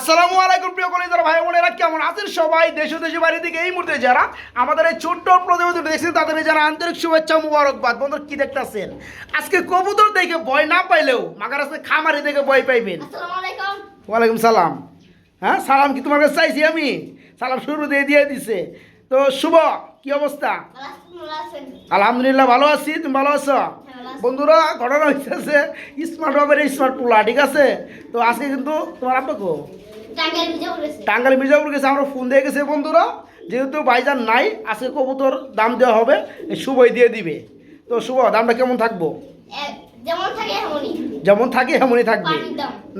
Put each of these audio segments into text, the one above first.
আসসালামু আলাইকুম প্রিয় কলেজার ভাই বোনেরা কেমন আছেন সবাই? দেশ ও দেশে বাইরে থেকে এই মুহূর্তে যারা আমাদের এই ছোট্ট প্রতিবেদন দেখছেন তাদের যারা আন্তরিক শুভেচ্ছা মুবারকবাদ। বন্ধুরা কি দেখতেছেন? আজকে কবুতর দেখে ভয় না পাইলেও মাগার আজকে খামারি দেখে ভয় পাইবেন। ওয়ালাইকুম সালাম। হ্যাঁ সালাম কি তোমার কাছে চাইছি আমি? সালাম শুরু দিয়ে দিয়ে দিছে। তো শুভ কি অবস্থা? আলহামদুলিল্লাহ ভালো আছি তুমি ভালো আছো? বন্ধুরা ঘটনা হচ্ছে স্মার্ট হবে স্মার্ট পোলা ঠিক আছে? তো আজকে কিন্তু তোমার আব্বা কো? টাঙ্গাইল মির্জাপুর গেছে। আমরা ফোন দিয়ে গেছে বন্ধুরা। যেহেতু ভাইজান নাই আজকে কবুতর দাম দেওয়া হবে শুভই দিয়ে দিবে। তো শুভ দামটা কেমন থাকব? যেমন থাকে এমনই। থাকবে।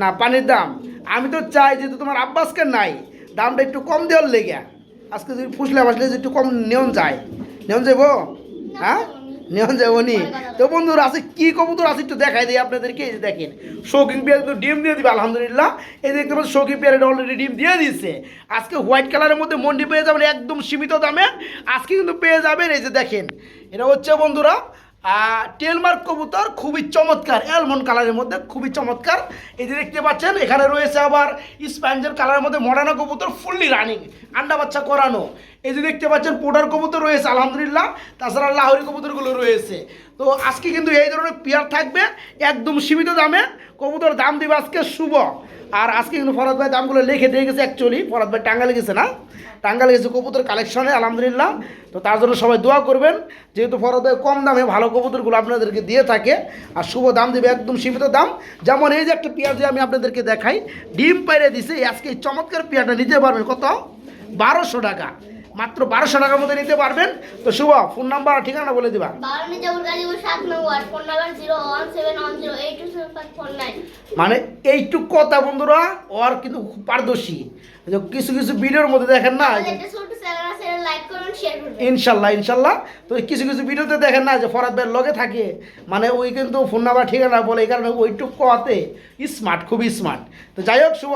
না পানির দাম। আমি তো চাই যেহেতু তোমার আব্বাসকে নাই দামটা একটু কম দেওয়ার লেগে আজকে যদি ফুসলে বাসলে একটু কম নেওন যায়। নেওন যাব হ্যাঁ? নেওন যাব নি তো বন্ধুরা আছে কি কবুতর আছে একটু দেখাই দিই আপনাদেরকে, এই যে দেখেন, শৌখিন পেয়ার তো ডিম দিয়ে দিবে, আলহামদুলিল্লাহ। এই দেখতে পাচ্ছি শৌকিং পেয়ার অলরেডি ডিম দিয়ে দিচ্ছে আজকে হোয়াইট কালারের মধ্যে মন্ডি পেয়ে যাবেন একদম সীমিত দামে, আজকে কিন্তু পেয়ে যাবেন এই যে দেখেন, এটা হচ্ছে বন্ধুরা টেলমার্ক কবুতর খুবই চমৎকার অ্যালমন্ড কালারের মধ্যে খুবই চমৎকার। এই যে দেখতে পাচ্ছেন, এখানে রয়েছে আবার স্প্যাঞ্জেল কালারের মধ্যে মডার্না কবুতর ফুললি রানিং আন্ডা বাচ্চা করানো। এই যে দেখতে পাচ্ছেন পোডার কবুতর রয়েছে, আলহামদুলিল্লাহ। তাছাড়া লাহোরি কবুতরগুলো রয়েছে। তো আজকে কিন্তু এই ধরনের পেয়ার থাকবে, একদম সীমিত দামে। কবুতর দাম দিবে আজকে শুভ। আর আজকে কিন্তু ফরাদ ভাই দামগুলো লিখে দিয়ে গেছে অ্যাকচুয়ালি ফরাদ ভাই টাঙ্গালে গেছে না? টাঙ্গালে গেছে কবুতর কালেকশনে আলহামদুলিল্লাহ। তো তার জন্য সবাই দোয়া করবেন, যেহেতু ফরাদ ভাই কম দামে ভালো কবুতরগুলো আপনাদেরকে দিয়ে থাকে আর শুভ দাম দেবে একদম সীমিত দাম। যেমন এই যে একটা পেঁয়াজ আমি আপনাদেরকে দেখাই, ডিম পাইরে দিছে আজকে এই চমৎকার পেঁয়াজটা নিতে পারবেন কত? বারোশো টাকা। মাত্র বারোশো টাকার মধ্যে নিতে পারবেন। তো শুভ ফোন নাম্বার আর ঠিকানা বলে দিবা। এইট মানে এইটুক কথা বন্ধুরা ওর কিন্তু পারদর্শী। কিছু কিছু ভিডিওর মধ্যে দেখেন না ইনশাল্লাহ ইনশাল্লাহ। তো কিছু কিছু ভিডিওতে দেখেন না যে ফরাদ ভাইয়ের লগে থাকে। মানে ওই কিন্তু ফোন নাম্বার ঠিকানা বলে এই কারণে ওইটুক কথাতে স্মার্ট খুবই স্মার্ট তো যাই হোক শুভ।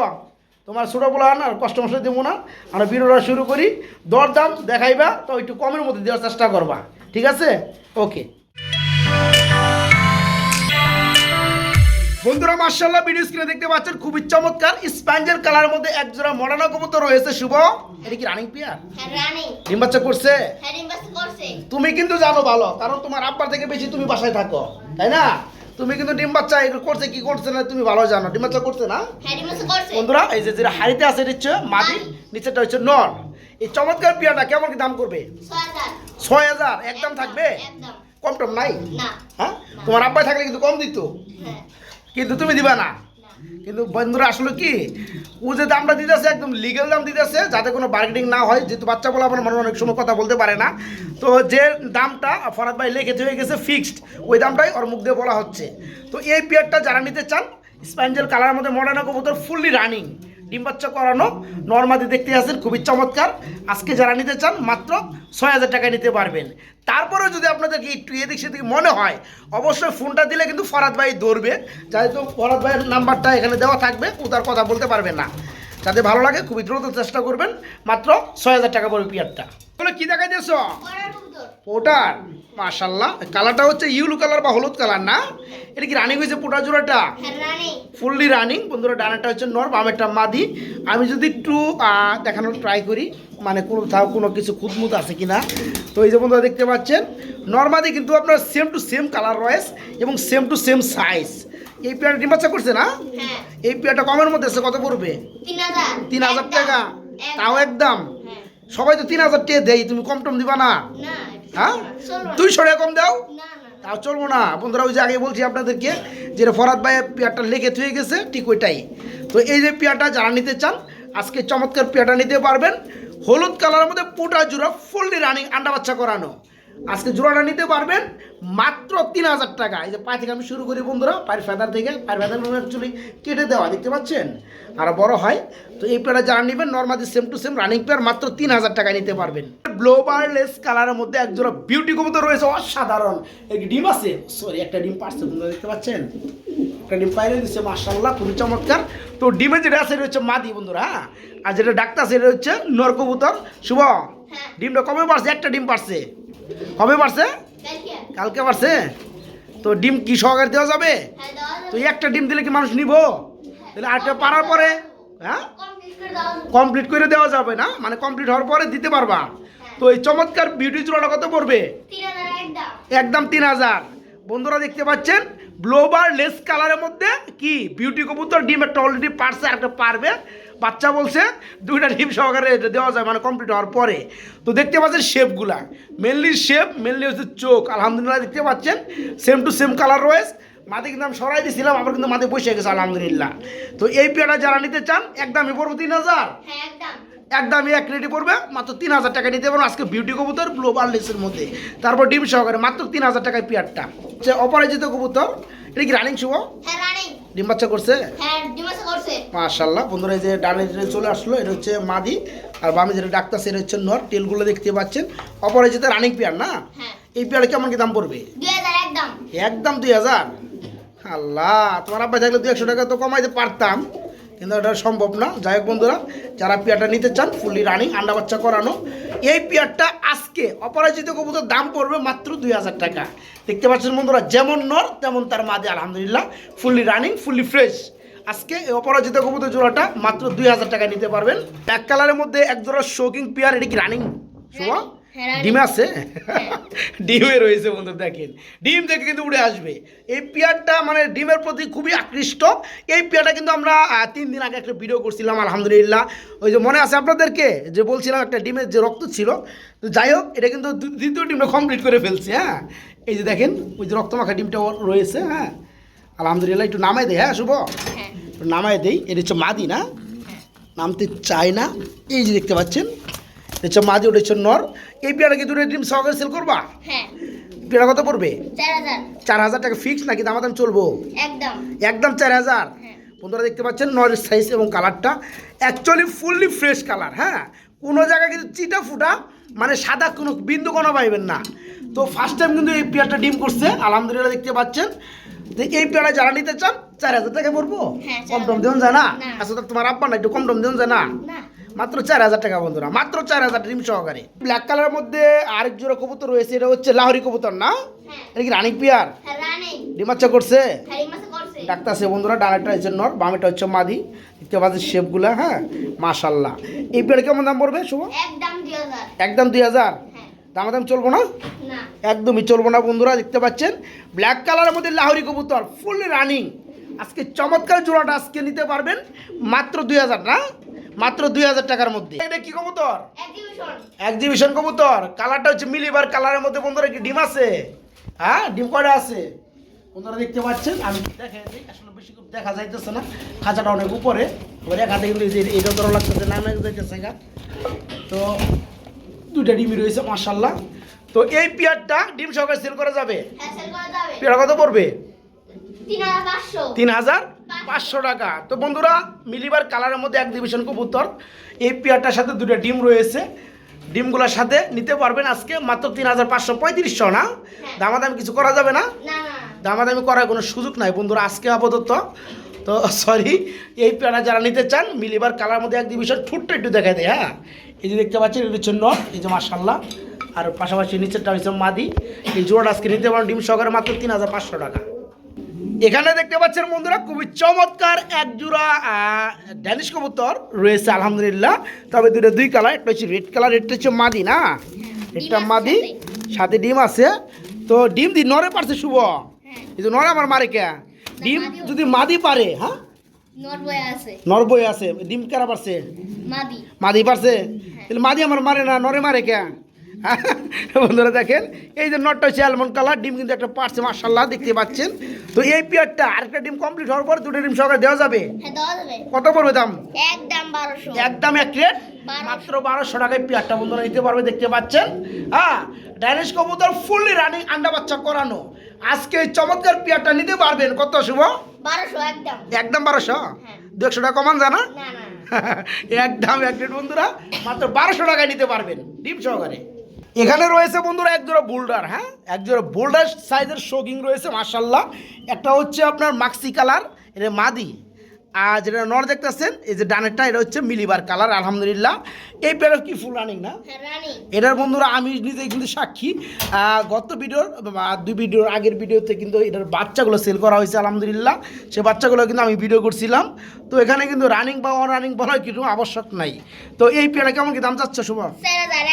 তোমার ছোটো বলা আর কষ্ট মষ্ট দেবো না। আমরা ভিডিওটা শুরু করি। দরদাম দেখাইবা তো একটু কমের মধ্যে দেওয়ার চেষ্টা করবা। ঠিক আছে? ওকে বন্ধুরা মার্শাল্লাহ ভিডিও স্ক্রিনে দেখতে পাচ্ছেন খুবই চমৎকার। স্প্যাঞ্জের কালারের মধ্যে এক জোড়া মডার্না কবুতর রয়েছে শুভ। এটা কি রানিং পিয়ার হ্যাঁ রানি ডিম বাচ্চা হ্যাঁ করছে। তুমি কিন্তু জানো ভালো কারণ তোমার আব্বার থেকে বেশি তুমি বাসায় থাকো তাই না? তুমি কিন্তু ডিম বাচ্চা এগুলো করছে কি করছে না তুমি ভালো জানো। ডিম বাচ্চা করছে না? হ্যাঁ বন্ধুরা এই যে যেটা হাড়িতে আছে হচ্ছে মাটি নিচেটা হচ্ছে নর এই চমৎকার পিয়াটা কেমন কি দাম করবে? ছয় হাজার। একদম থাকবে? কম টম নাই? হ্যাঁ? তোমার আব্বাই থাকলে কিন্তু কম দিত। হ্যাঁ। কিন্তু তুমি দিবা না। কিন্তু বন্ধুরা, আসলে কি? ও যে দামটা দিতেছে, একদম লিগেল দাম দিতেছে, যাতে কোনো বার্গেনিং না হয়, যেহেতু বাচ্চা বলে আমার মনে অনেক সময় কথা বলতে পারে না। তো যে দামটা ফরাদ ভাই লেখে হয়ে গেছে ফিক্সড ওই দামটাই ওর মুখ দিয়ে বলা হচ্ছে। তো এই পেয়ারটা যারা নিতে চান স্পাইনজেল কালারের মধ্যে মডার্ন কবুতর ফুললি রানিং ডিম বাচ্চা করানো। নর্মাদি দেখতে আসেন খুবই চমৎকার। আজকে যারা নিতে চান, মাত্র ছয় হাজার টাকা নিতে পারবেন। তারপরেও যদি আপনাদেরকে একটু এদিক সেদিক মনে হয়, অবশ্যই ফোনটা দিলে কিন্তু ফরাদ ভাই ধরবে। যেহেতু ফরাদ ভাইয়ের নাম্বারটা এখানে দেওয়া থাকবে, ও তার কথা বলতে পারবে না। যাতে ভালো লাগে, খুবই দ্রুত চেষ্টা করবেন। মাত্র ছয় হাজার টাকা পড়বে পিয়ারটা। বলে কি দেখাই দিয়েছ? করার কবুতর পোটার মাশাল্লাহ কালারটা হচ্ছে ইউলু কালার বা হলুদ কালার না? এটা কি রানিং হয়েছে পোটা জোড়াটা? হ্যাঁ ফুললি রানিং বন্ধুরা ডানাটা হচ্ছে নর বামেরটা মাদি। আমি যদি একটু দেখানোর ট্রাই করি মানে কোনো কোথাও কোনো কিছু খুদমুত আছে কিনা? তো এই যে বন্ধুরা দেখতে পাচ্ছেন নর্মাদি কিন্তু আপনার সেম টু সেম কালার রয়েস এবং সেম টু সেম সাইজ এই পেয়ারটা ডিম বাচ্চা করছে না? হ্যাঁ। এই পেয়ারটা কমের মধ্যে আছে কত পড়বে? তিন হাজার। টাকা। তাও একদম। হ্যাঁ। সবাই তো তিন হাজার টাকা দেয় তুমি কম টম দিবা না? হ্যাঁ? তুই সরে দুইশো টাকা কম দাও? তাও চলবো না। বন্ধুরা ওই যে আগে বলছি আপনাদেরকে যে ফরাদ ভাই পেয়ারটা লেগে থুয়ে গেছে ঠিক ওইটাই। তো এই যে পেয়ারটা যারা নিতে চান আজকে চমৎকার পেয়ারটা নিতে পারবেন। হলুদ কালারের মধ্যে পুটা জুড়া ফুললি রানিং আন্ডা বাচ্চা করানো। আজকে জোড়াটা নিতে পারবেন মাত্র তিন হাজার টাকা। এই যে পা থেকে আমি শুরু করি বন্ধুরা পায়ের ফেদার থেকে পায়ের ফেদার অ্যাকচুয়ালি কেটে দেওয়া দেখতে পাচ্ছেন? আর বড় হয় তো এই পেয়ারটা যারা নেবেন normally same to same running pair মাত্র তিন হাজার টাকায় নিতে পারবেন। ব্লোবারলেস কালারের মধ্যে এক জোড়া বিউটি কবুতর রয়েছে অসাধারণ। একটি ডিম আছে? সরি একটা ডিম পারছে বন্ধুরা দেখতে পাচ্ছেন? একটা ডিম পাইরে দিচ্ছে মার্শাল্লাহ খুবই চমৎকার। তো ডিমে যেটা আছে এটা হচ্ছে মাদি বন্ধুরা হ্যাঁ? আর যেটা ডাক্তার এটা হচ্ছে নরকবুতর শুভ? হ্যাঁ। ডিমটা কবে পারছে একটা ডিম পারছে কবে পারছে কালকে। পারছে তো ডিম কি সহকারে দেওয়া যাবে? হ্যাঁ তো একটা ডিম দিলে কি মানুষ নিব? তাহলে আরেকটা পারার পরে হ্যাঁ? কমপ্লিট করে দেওয়া যাবে। না? মানে কমপ্লিট হওয়ার পরে দিতে পারবা। তো এই চমৎকার বিউটি চূড়াটা কত পড়বে? একদম তিন হাজার। বন্ধুরা দেখতে পাচ্ছেন ব্লোবার লেস কালারের মধ্যে কি? বিউটি কবুতর ডিম একটা অলরেডি পারছে একটা পারবে। বাচ্চা বলছে, দুইটা ডিম সহকারে এটা দেওয়া যায় মানে কমপ্লিট হওয়ার পরে। তো দেখতে পাচ্ছেন শেপগুলা মেনলি শেপ মেনলি হচ্ছে চোখ। আলহামদুলিল্লাহ দেখতে পাচ্ছেন সেম টু সেম কালার রয়েছে। মাদে কিন্তু আমি সরাই দিয়েছিলাম আবার কিন্তু মাদে বসে গেছে, আলহামদুলিল্লাহ। তো এই পেয়ারা যারা নিতে চান, একদমই পড়ব তিন হাজার। হ্যাঁ একদমই এক রেডি পড়বে মাত্র তিন হাজার টাকা নিতে পারব আজকে বিউটি কবুতর ব্লু লেসের মধ্যে। তারপর ডিম সহকারে মাত্র তিন হাজার টাকায় পেয়ারটা। যে অপরাজিত কবুতর এটা কি রানিং শুভ? হ্যাঁ ডিম বাচ্চা করছে? হ্যাঁ মাশাল্লাহ বন্ধুরা এই যে ডানে চলে আসলো এটা হচ্ছে মাদি আর বামে যেটা ডাক্তার সেটা হচ্ছে নর টেলগুলো দেখতে পাচ্ছেন। অপরাজিত রানিং পেয়ার না? হ্যাঁ। এই পেয়ারে কেমন কি দাম পড়বে? একদম। একদম দুই হাজার। আল্লাহ তোমার আব্বা থাকলে দু একশো টাকা তো কমাইতে পারতাম। কিন্তু এটা সম্ভব না। যাই হোক বন্ধুরা, যারা পেয়ারটা নিতে চান, ফুললি রানিং, আন্ডা বাচ্চা করানো, এই পেয়ারটা আজকে অপরাজিত কবুতর দাম পড়বে মাত্র দুই হাজার টাকা। দেখতে পাচ্ছেন বন্ধুরা, যেমন নর, তেমন তার মাদে, আলহামদুলিল্লাহ, ফুললি রানিং, ফুললি ফ্রেশ। আজকে এই অপরাজিত কবুতর জোড়াটা মাত্র দুই হাজার টাকা নিতে পারবেন। এক কালারের মধ্যে এক জোড়া শোকিং পেয়ার, এটা কি রানিং? running। ডিম আছে? ডিমে রয়েছে বন্ধু দেখেন। ডিম থেকে কিন্তু উড়ে আসবে। এই পেয়ারটা মানে ডিমের প্রতি খুবই আকৃষ্ট। এই পেয়ারটা কিন্তু আমরা তিন দিন আগে একটা ভিডিও করছিলাম আলহামদুলিল্লাহ। ওই যে মনে আছে আপনাদেরকে? যে বলছিলাম একটা ডিমের যে রক্ত ছিল। তো যাই হোক এটা কিন্তু দ্বিতীয় ডিমটা কমপ্লিট করে ফেলছে হ্যাঁ। এই যে দেখেন ওই যে রক্তমাখা ডিমটা রয়েছে হ্যাঁ। আলহামদুলিল্লাহ একটু নামাই দেয় হ্যাঁ শুভ? হ্যাঁ। নামাই দেই। এটা হচ্ছে মাদি না? নামতে চায় না। এই যে দেখতে পাচ্ছেন এটা হচ্ছে মাদি ওটা হচ্ছে নর। এই পেয়ারা কি দুটো ডিম সহকারে সেল করবা? হ্যাঁ। পেয়ারা কত পড়বে? চার হাজার। টাকা ফিক্স নাকি দামাদাম চলবো? একদম। একদম চার হাজার। হ্যাঁ। বন্ধুরা দেখতে পাচ্ছেন নরের সাইজ এবং কালারটা অ্যাকচুয়ালি ফুললি ফ্রেশ কালার হ্যাঁ? কোনো জায়গায় কিন্তু চিটা ফুটা মানে সাদা কোনো বিন্দু কোনো পাইবেন না। তো ফার্স্ট টাইম কিন্তু এই পেয়ারটা ডিম করছে আলহামদুলিল্লাহ দেখতে পাচ্ছেন। তো এই পেয়ারা যারা নিতে চান চার হাজার টাকা পড়ব? হ্যাঁ, কম টম। দেন যায় না? না। আচ্ছা তোমার আব্বা না একটু কম টম দেন যায় না? না। মাত্র চার হাজার টাকা বন্ধুরা মাত্র চার হাজার ডিম সহকারে। ব্ল্যাক কালারের মধ্যে আরেক জোড়া কবুতর রয়েছে এটা হচ্ছে লাহরি কবুতর না? হ্যাঁ। এটা কি রানিং পিয়ার? হ্যাঁ রানিং। ডিম বাচ্চা করছে? হ্যাঁ ডাক্তার সে বন্ধুরা ডানাটা হচ্ছে নর বামেটা হচ্ছে মাদি দেখতে পাচ্ছেন শেপগুলো হ্যাঁ? মাশাল্লাহ এই পেয়ার কেমন দাম পড়বে শুভ? একদম দুই হাজার। হ্যাঁ। দামাদাম চলবো না? না। একদমই চলবো না বন্ধুরা দেখতে পাচ্ছেন। ব্ল্যাক কালারের মধ্যে লাহরি কবুতর ফুল রানিং আজকে চমৎকার জোড়াটা আজকে নিতে পারবেন মাত্র দুই হাজার না? মাত্র দুই হাজার টাকার মধ্যে। এটা কি কবুতর? এক্সিবিশন এক্সিবিশন কবুতর। কালারটা হচ্ছে মিলিবার কালারের মধ্যে বন্ধুরা কি ডিম আছে? হ্যাঁ ডিম কয়টা আছে? বন্ধুরা দেখতে পাচ্ছেন? আমি দেখা আসলে বেশি খুব দেখা যাইতেছে না। খাঁচাটা অনেক উপরে। এবার এক হাতে কিন্তু ধরো লাগতেছে নামে যাইতেছে গা। তো দুইটা ডিমই রয়েছে মার্শাল্লাহ তো এই পেয়ারটা ডিম সহকারে সেল করা যাবে? হ্যাঁ সেল করা যাবে। পেয়ার কত পড়বে? তিন হাজার পাঁচশো। টাকা। তো বন্ধুরা মিলিবার কালারের মধ্যে এক ডিভিশন কবুতর। এই পেয়ারটার সাথে দুটো ডিম রয়েছে। ডিমগুলোর সাথে নিতে পারবেন আজকে মাত্র তিন হাজার পাঁচশো পঁয়ত্রিশশো না? দামাদামি কিছু করা যাবে না? দামাদামি করার কোনো সুযোগ নাই বন্ধুরা আজকে আপাতত। তো সরি এই পেয়ারা যারা নিতে চান মিলিবার কালার মধ্যে এক ডিভিশন ঠুটটা একটু দেখাই দেয় হ্যাঁ? এই যে দেখতে পাচ্ছেন এটা হচ্ছে নট এই যে মার্শাল্লাহ আর পাশাপাশি নিচেরটা হচ্ছে মাদি। এই জোড়াটা আজকে নিতে পারেন ডিম সহকারে মাত্র তিন হাজার পাঁচশো টাকা। এখানে দেখতে পাচ্ছেন বন্ধুরা খুবই চমৎকার এক জোড়া ড্যানিশ কবুতর রয়েছে আলহামদুলিল্লাহ। তবে দুটো দুই কালার একটা হচ্ছে রেড কালার একটা হচ্ছে মাদি না? একটা মাদি সাথে। ডিম আছে। তো ডিম দি নরে পারছে শুভ? হ্যাঁ। এই যে নরে আমার মারে কে? ডিম যদি মাদি পারে হ্যাঁ? নরবই আছে। ডিম কারা পারছে? মাদি। মাদি পারছে? তাহলে মাদি আমার মারে না নরে মারে কে? বন্ধুরা দেখেন এই যে নটটা হচ্ছে অ্যালমন্ড কালার ডিম কিন্তু একটা পারছে মার্শাল্লাহ দেখতে পাচ্ছেন। তো এই পিয়ারটা আরেকটা ডিম কমপ্লিট হওয়ার পর দুটো ডিম সহকারে দেওয়া যাবে? হ্যাঁ দেওয়া যাবে। কত পড়বে দাম? একদম বারোশো। একদম এক রেট মাত্র বারোশো টাকায় পেয়ারটা বন্ধুরা নিতে পারবে দেখতে পাচ্ছেন। হ্যাঁ ডাইনিশ কবুতর ফুললি রানিং আন্ডা বাচ্চা করানো। আজকে এই চমৎকার পেয়ারটা নিতে পারবেন কত শুভ? বারোশো একদম। একদম বারোশো? হ্যাঁ। দু একশো টাকা কমান জানা? একদম এক রেট বন্ধুরা মাত্র বারোশো টাকায় নিতে পারবেন ডিম সহকারে। এখানে রয়েছে বন্ধুরা একজোড়া বোল্ডার হ্যাঁ? একজোড়া বোল্ডার সাইজের শোকিং রয়েছে মার্শাল্লাহ একটা হচ্ছে আপনার মাক্সি কালার এটা মাদি। আর যেটা নর দেখতেছেন এই যে ডানেরটা এটা হচ্ছে মিলিবার কালার আলহামদুলিল্লাহ। এই পেয়ারও কি ফুল রানিং না? হ্যাঁ এটার বন্ধুরা আমি নিজে কিন্তু সাক্ষী। গত ভিডিওর দুই ভিডিওর আগের ভিডিওতে কিন্তু এটার বাচ্চাগুলো সেল করা হয়েছে আলহামদুলিল্লাহ। সে বাচ্চাগুলো কিন্তু আমি ভিডিও করছিলাম। তো এখানে কিন্তু রানিং বা অনরানিং বলার কিছু আবশ্যক নাই। তো এই পেয়ারা কেমন কি দাম চাচ্ছে শুভ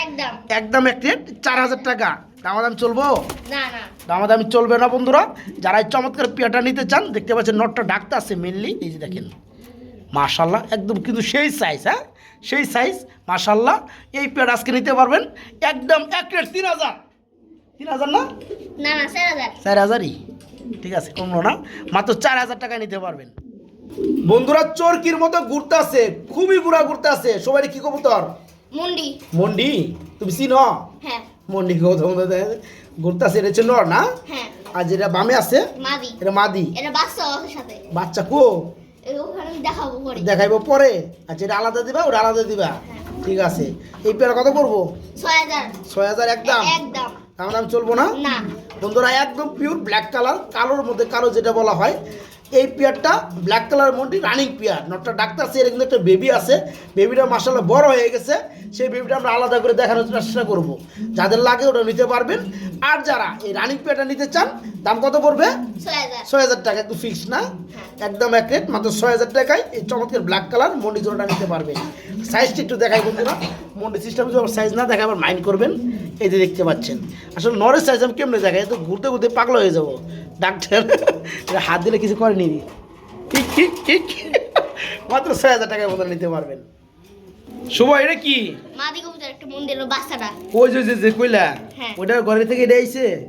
একদম। একদম এক রেট চার হাজার টাকা। দামাদাম চলবো? দামাদামি চলবে না বন্ধুরা। যারা এই চমৎকার পেয়ারটা নিতে চান দেখতে পাচ্ছেন নটটা ডাকতে আছে মেনলি এই যে দেখেন। মাশাল্লাহ একদম কিন্তু সেই সাইজ হ্যাঁ? সেই সাইজ মাশাল্লাহ এই পেয়ার আজকে নিতে পারবেন একদম এক রেট তিন হাজার। তিন হাজার না? চার হাজারই? ঠিক আছে কমলো না। মাত্র চার হাজার টাকা নিতে পারবেন। বন্ধুরা চরকির মতো ঘুরতে আছে খুবই বুড়া ঘুরতে আছে সবাই কি কবুতর? মুন্ডি। মন্ডি? তুমি চিনো? হ্যাঁ। মন্ডি ঘুরতে আছে এটা হচ্ছে নর না? হ্যাঁ। আর যেটা বামে আছে এটা মাদি। এটা বাচ্চা সাথে। বাচ্চা কো দেখাইবো পরে? আর যেটা আলাদা দিবা ওটা আলাদা দিবা? ঠিক আছে। এই পেয়ারা কত করব ছয় হাজার। একদম? একদম। আমার দাম চলবো না? না। বন্ধুরা একদম পিওর ব্ল্যাক কালার কালোর মধ্যে কালো যেটা বলা হয় এই পেয়ারটা ব্ল্যাক কালার মধ্যে রানিং পেয়ার। নটটা ডাক্তার সে কিন্তু একটা বেবি আছে। বেবিটা মাসাল্লাহ বড় হয়ে গেছে। সেই বেবিটা আমরা আলাদা করে দেখানোর চেষ্টা করব। যাদের লাগে ওটা নিতে পারবেন। আর যারা এই রানিং পেয়ারটা নিতে চান দাম কত পড়বে? ছয় হাজার। ছয় টাকা একটু ফিক্স না? একদম এক রেট মাত্র ছয় হাজার টাকায় এই চমৎকার ব্ল্যাক কালার মন্ডি জোড়াটা নিতে পারবেন। সাইজটা একটু দেখাই বন্ধুরা। মন্ডি সিস্টেম যদি সাইজ না দেখায় আবার মাইন্ড করবেন। এই যে দেখতে পাচ্ছেন। আসলে নরের সাইজ আমি কেমনে দেখাই? তো ঘুরতে ঘুরতে পাগল হয়ে যাব। ডাক্তার হাত দিলে কিছু করেনি। ঠিক ঠিক ঠিক। মাত্র ছয় হাজার টাকার মতো নিতে পারবেন। শুভ এটা কি? একটা মন্দিরের বাচ্চাটা। ওই যে যে- কইলা ওটা ওইটা ঘরের থেকে এটা আইছে?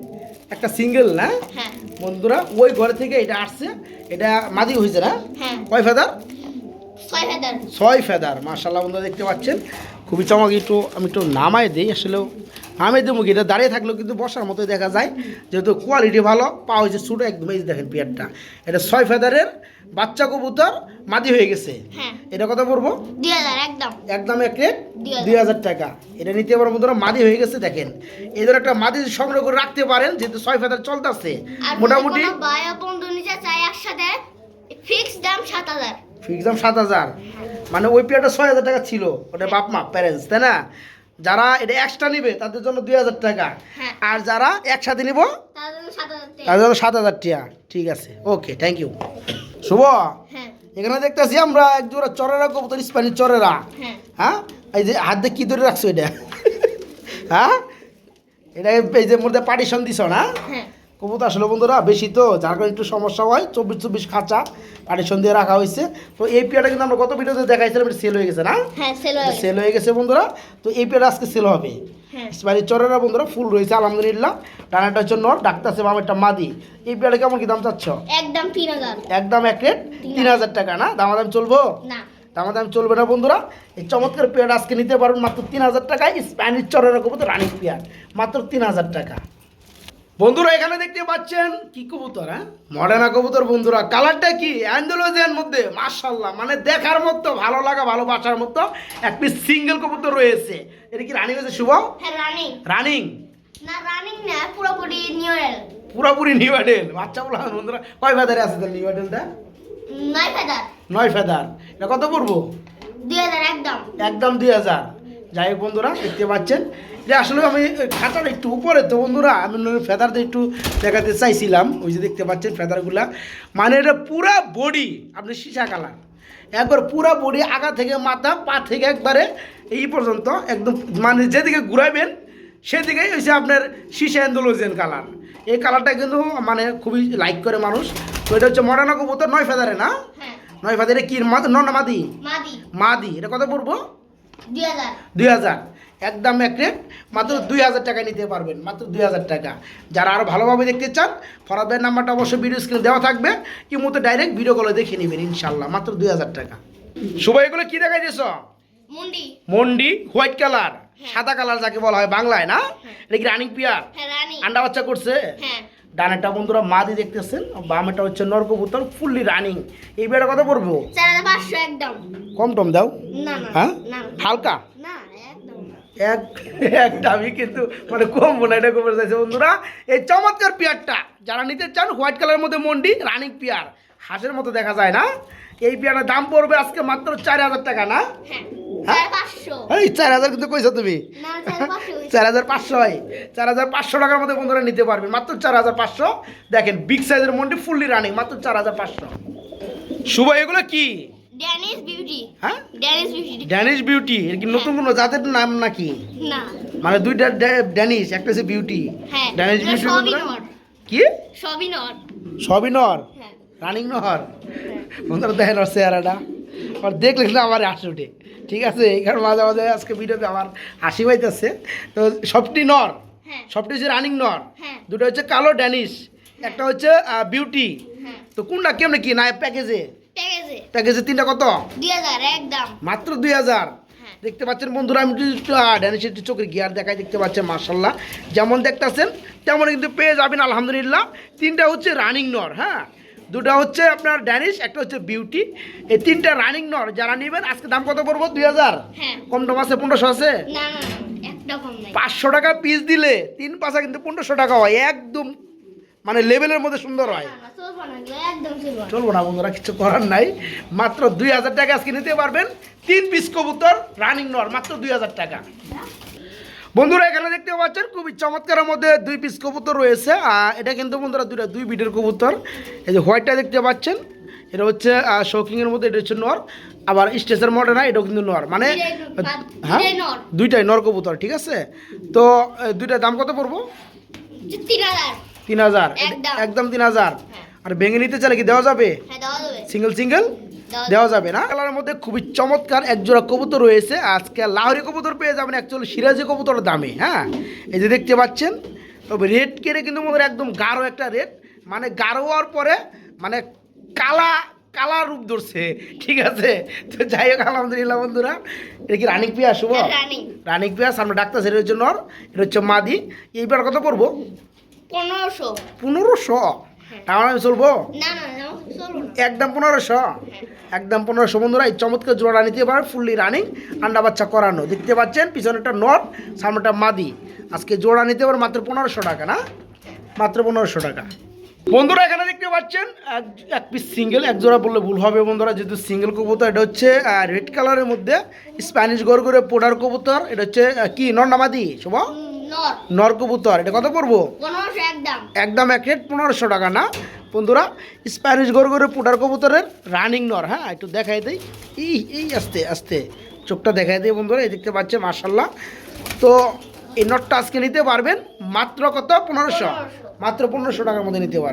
একটা সিঙ্গেল না? হ্যাঁ। বন্ধুরা ওই ঘরে থেকে এটা আসছে। এটা মাদি হয়েছে না? হ্যাঁ। কয় ফেদার? ছয় হাজার ছয় ফেদার মার্শাল্লাহ বন্ধুরা দেখতে পাচ্ছেন। খুবই চমক একটু আমি একটু নামায় দিই আসলেও কি এটা দাঁড়িয়ে থাকলেও কিন্তু বসার মতো দেখা যায়। যেহেতু কোয়ালিটি ভালো পাওয়া হয়েছে ছোটো একদম এই দেখেন পিয়ারটা। এটা ছয় ফেদারের বাচ্চা কবুতর মাদি হয়ে গেছে। হ্যাঁ। এটা কত পড়ব? একদম। একদম এক রেট দুই হাজার। টাকা। এটা নিতে পারব বন্ধুরা মাদি হয়ে গেছে দেখেন। এদের একটা মাদি সংগ্রহ করে রাখতে পারেন যেহেতু ছয় ফেদার চলতেছে। মোটামুটি বন্ধু চাই একসাথে ফিক্স দাম সাত হাজার। ফিক্স দাম সাত হাজার। মানে ওই পেয়ারটা ছয় হাজার টাকা ছিল ওটা বাপ মা প্যারেন্টস তাই না? যারা এটা এক্সট্রা নিবে তাদের জন্য দুই হাজার টাকা। হ্যাঁ। আর যারা একসাথে নিব তাদের জন্য সাত হাজার টাকা। ঠিক আছে। Okay thank you Shubho? হ্যাঁ। এখানে দেখতেছি আমরা এক জোড়া চরেরা কবুতর স্প্যানিশ চরেরা। হ্যাঁ। হ্যাঁ? এই যে হাত দিয়ে কী ধরে রাখছো এটা? হ্যাঁ? এটা এই যে মধ্যে পার্টিশন দিছ না? হ্যাঁ। কবুতর আসলে বন্ধুরা বেশি তো যার কারণে একটু সমস্যা হয় চব্বিশ চব্বিশ খাঁচা পার্টিশন দিয়ে রাখা হয়েছে। তো এই পেয়ারটা কিন্তু আমরা গত ভিডিওতে দেখাইছিলাম এটা সেল হয়ে গেছে না? হ্যাঁ সেল হয়ে গেছে। হয়ে গেছে বন্ধুরা। তো এই পেয়ারটা আজকে সেল হবে। হ্যাঁ। বাড়ির চরেরা বন্ধুরা ফুল রয়েছে আলহামদুলিল্লাহ। ডানাটা হচ্ছে নর ডাক্তার আছে বামেরটা মাদি। এই পেয়ারটা কেমন কি দাম চাচ্ছ? একদম তিন হাজার। একদম এক রেট তিন হাজার। টাকা না? দামাদাম চলবো? না। দামাদাম চলবে না বন্ধুরা। এই চমৎকার পেয়ার আজকে নিতে পারবেন মাত্র তিন হাজার টাকায় স্প্যানিশ চরেরা কবুতর রানিং পেয়ার। মাত্র তিন হাজার টাকা। বন্ধুরা এখানে দেখতে পাচ্ছেন কি কবুতর হ্যাঁ? মডার্না কবুতর বন্ধুরা কালারটা কি? অ্যান্ডোলজিয়ার মধ্যে মার্শাল্লাহ মানে দেখার মতো ভালো লাগা ভালোবাসার মতো এক পিস সিঙ্গেল কবুতর রয়েছে। এটা কি রানিং হয়েছে শুভ হ্যাঁ রানিং। রানিং? না রানিং না পুরোপুরি পুরোপুরি নিউ অ্যাডেল। বন্ধুরা কয় ফেদারে আছে তাহলে নিউ অ্যাডেলটা? নয় নয় ফেদার এটা কত পড়ব? দুই হাজার একদম। একদম দুই হাজার। যাই হোক বন্ধুরা দেখতে পাচ্ছেন যে আসলে আমি খাতাটা একটু উপরে তো বন্ধুরা আমি ফেদারটা একটু দেখাতে চাইছিলাম ওই যে দেখতে পাচ্ছেন ফেদারগুলা। মানে এটা পুরা বডি আপনি সীসা কালার। একবার পুরা বডি আগা থেকে মাথা পা থেকে একবারে এই পর্যন্ত একদম মানে যেদিকে ঘুরাইবেন সেদিকেই হচ্ছে আপনার সীসা অ্যান্ডোলোজেন কালার। এই কালারটা কিন্তু মানে খুবই লাইক করে মানুষ। তো এটা হচ্ছে মডার্না কবুতর নয় ফেদারে না? হ্যাঁ। নয় ফেদারে কি মাদি? মাদি। এটা কত পড়ব? দুই হাজার। একদম এক রেট মাত্র দুই হাজার টাকা নিতে পারবেন মাত্র দুই হাজার টাকা। যারা আরও ভালোভাবে দেখতে চান ফরাদ ভাইয়ের নাম্বারটা অবশ্যই ভিডিও স্ক্রিনে দেওয়া থাকবে কি মতো ডাইরেক্ট ভিডিও কলে দেখে নেবেন ইনশাল্লাহ মাত্র দুই হাজার টাকা। শুভ এগুলো কী দেখাই দিয়েছ? মুন্ডি। মন্ডি হোয়াইট কালার সাদা কালার যাকে বলা হয় বাংলায় না? এটা কি রানিং পিয়ার হ্যাঁ আন্ডা বাচ্চা করছে? হ্যাঁ। ডানেরটা বন্ধুরা মাদি দেখতেছেন বামেটা হচ্ছে নরকবুতর ফুললি রানিং এই বেড়া কত পড়ব একদম। কম টম দাও। হ্যাঁ? হালকা। এক এক দামি কিন্তু মানে কম মনে এটা কমে যাচ্ছে বন্ধুরা এই চমৎকার পেয়ারটা যারা নিতে চান হোয়াইট কালারের মধ্যে মন্ডি রানিং পেয়ার। হাঁসের মতো দেখা যায় না। এই পেয়ারটার দাম পড়বে আজকে মাত্র চার হাজার টাকা না? হ্যাঁ হ্যাঁ? চার পাঁচশো। এই চার হাজার কিন্তু কইছো তুমি? চার হাজার পাঁচশো হয়। চার হাজার পাঁচশো টাকার মধ্যে বন্ধুরা নিতে পারবেন। মাত্র চার হাজার পাঁচশো। দেখেন বিগ সাইজের মন্ডি ফুললি রানিং মাত্র চার হাজার পাঁচশো। শুভ এগুলো কি? ড্যানিশ বিউটি হ্যাঁ? ড্যানিশ বিউটি ড্যানিশ বিউটি এর কি নতুন কোনো জাতের নাম নাকি? না। মানে দুইটা ড্যানিশ একটা হচ্ছে বিউটি হ্যাঁ ড্যানিশ বিউটি? নর কি সবই নর সবই নর হ্যাঁ। রানিং নহর হ্যাঁ বন্ধুরা দেখেন ওর চেহারাটা। আর দেখলে কিন্তু আমার হাসি উঠে ঠিক আছে? এখানে মাঝে মাঝে আজকে ভিডিওতে আমার হাসি পাইতেছে। তো সবটি নর হ্যাঁ। সবটি হচ্ছে রানিং নর হ্যাঁ। দুটো হচ্ছে কালো ড্যানিশ একটা হচ্ছে বিউটি হ্যাঁ। তো কোনটা কেমনে কি? না প্যাকেজে প্যাকেজে। প্যাকেজে তিনটা কত? একদম। মাত্র হ্যাঁ। দেখতে পাচ্ছেন বন্ধুরা আমি চোখের গিয়ার দেখাই দেখতে পাচ্ছেন মার্শাল্লাহ যেমন দেখতেছেন তেমন কিন্তু পেয়ে যাবেন আলহামদুলিল্লাহ। তিনটা হচ্ছে রানিং নর হ্যাঁ? দুটা হচ্ছে আপনার ড্যানিশ একটা হচ্ছে বিউটি এই তিনটা রানিং নর যারা নেবেন আজকে দাম কত পড়ব? দুই হাজার? হ্যাঁ। কম দাম আছে পনেরোশো আছে? পাঁচশো টাকা পিস দিলে তিন পাশা কিন্তু পনেরোশো টাকা হয় একদম মানে লেভেলের মধ্যে সুন্দর হয়। চলবো না বন্ধুরা কিছু করার নাই। মাত্র দুই হাজার টাকা আজকে নিতে পারবেন। তিন পিস কবুতর রানিং নর মাত্র দুই হাজার টাকা। বন্ধুরা এখানে দেখতে পাচ্ছেন খুবই চমৎকারের মধ্যে দুই পিস কবুতর রয়েছে। আর এটা কিন্তু বন্ধুরা দুইটা দুই বিটের কবুতর। এই যে হোয়াইটটা দেখতে পাচ্ছেন এটা হচ্ছে শৌকিংয়ের মধ্যে এটা হচ্ছে নর। আবার স্টেজের মডেল না এটাও কিন্তু নর। মানে হ্যাঁ? দুইটাই নর। দুইটাই নর কবুতর ঠিক আছে? তো দুইটার দাম কত পড়ব? তিন হাজার। তিন হাজার। একদম। তিন হাজার। হ্যাঁ। আর ভেঙে নিতে চাইলে কি দেওয়া যাবে? হ্যাঁ দেওয়া যাবে। সিঙ্গেল সিঙ্গেল দেওয়া যাবে। না? কালারের মধ্যে খুবই চমৎকার এক জোড়া কবুতর রয়েছে। আজকে লাহরি কবুতর পেয়ে যাবেন অ্যাকচুয়ালি সিরাজি কবুতরের দামে হ্যাঁ? এই যে দেখতে পাচ্ছেন তবে রেড কেড়ে কিন্তু আমাদের একদম গাঢ় একটা রেড মানে গাঢ় হওয়ার পরে মানে কালা কালা রূপ ধরছে ঠিক আছে? তো যাই হোক আলহামদুলিল্লাহ বন্ধুরা এটা কি রানিক পিয়া শুভ। রানিং রানিক। পিয়া সামনে ডাক্তার সেটা হচ্ছে নর এটা হচ্ছে মাদি। এইবার কথা পড়ব? পনেরোশো। পনেরোশো? টাকা আমি চলবো? একদম পনেরোশো? একদম পনেরোশো। বন্ধুরা এই চমৎকার জোড়া নিতে পারে ফুললি রানিং আন্ডা বাচ্চা করানো। দেখতে পাচ্ছেন পিছনেটা নট সামনেটা মাদি। আজকে জোড়া নিতে পারে মাত্র পনেরোশো টাকা না? মাত্র পনেরোশো টাকা। বন্ধুরা এখানে দেখতে পাচ্ছেন এক- পিস সিঙ্গেল এক জোড়া বললে ভুল হবে বন্ধুরা যেহেতু সিঙ্গেল কবুতর এটা হচ্ছে রেড কালারের মধ্যে স্প্যানিশ গড় করে পোডার কবুতর এটা হচ্ছে কি? নর না মাদি শুভ? উম, নর। নর কবুতর এটা কত পড়ব? একদম। এক রেট পনেরোশো টাকা না? বন্ধুরা স্প্যানিশ গড় করে পুটার কবুতরের রানিং নর হ্যাঁ? একটু দেখাই দেই। এই এই আস্তে আস্তে। চোখটা দেখাই দিই বন্ধুরা এই দেখতে পাচ্ছে মার্শাল্লাহ তো এই নটটা আজকে নিতে পারবেন মাত্র কত? পনেরোশো। মাত্র পনেরোশো টাকার মধ্যে নিতে পারবেন।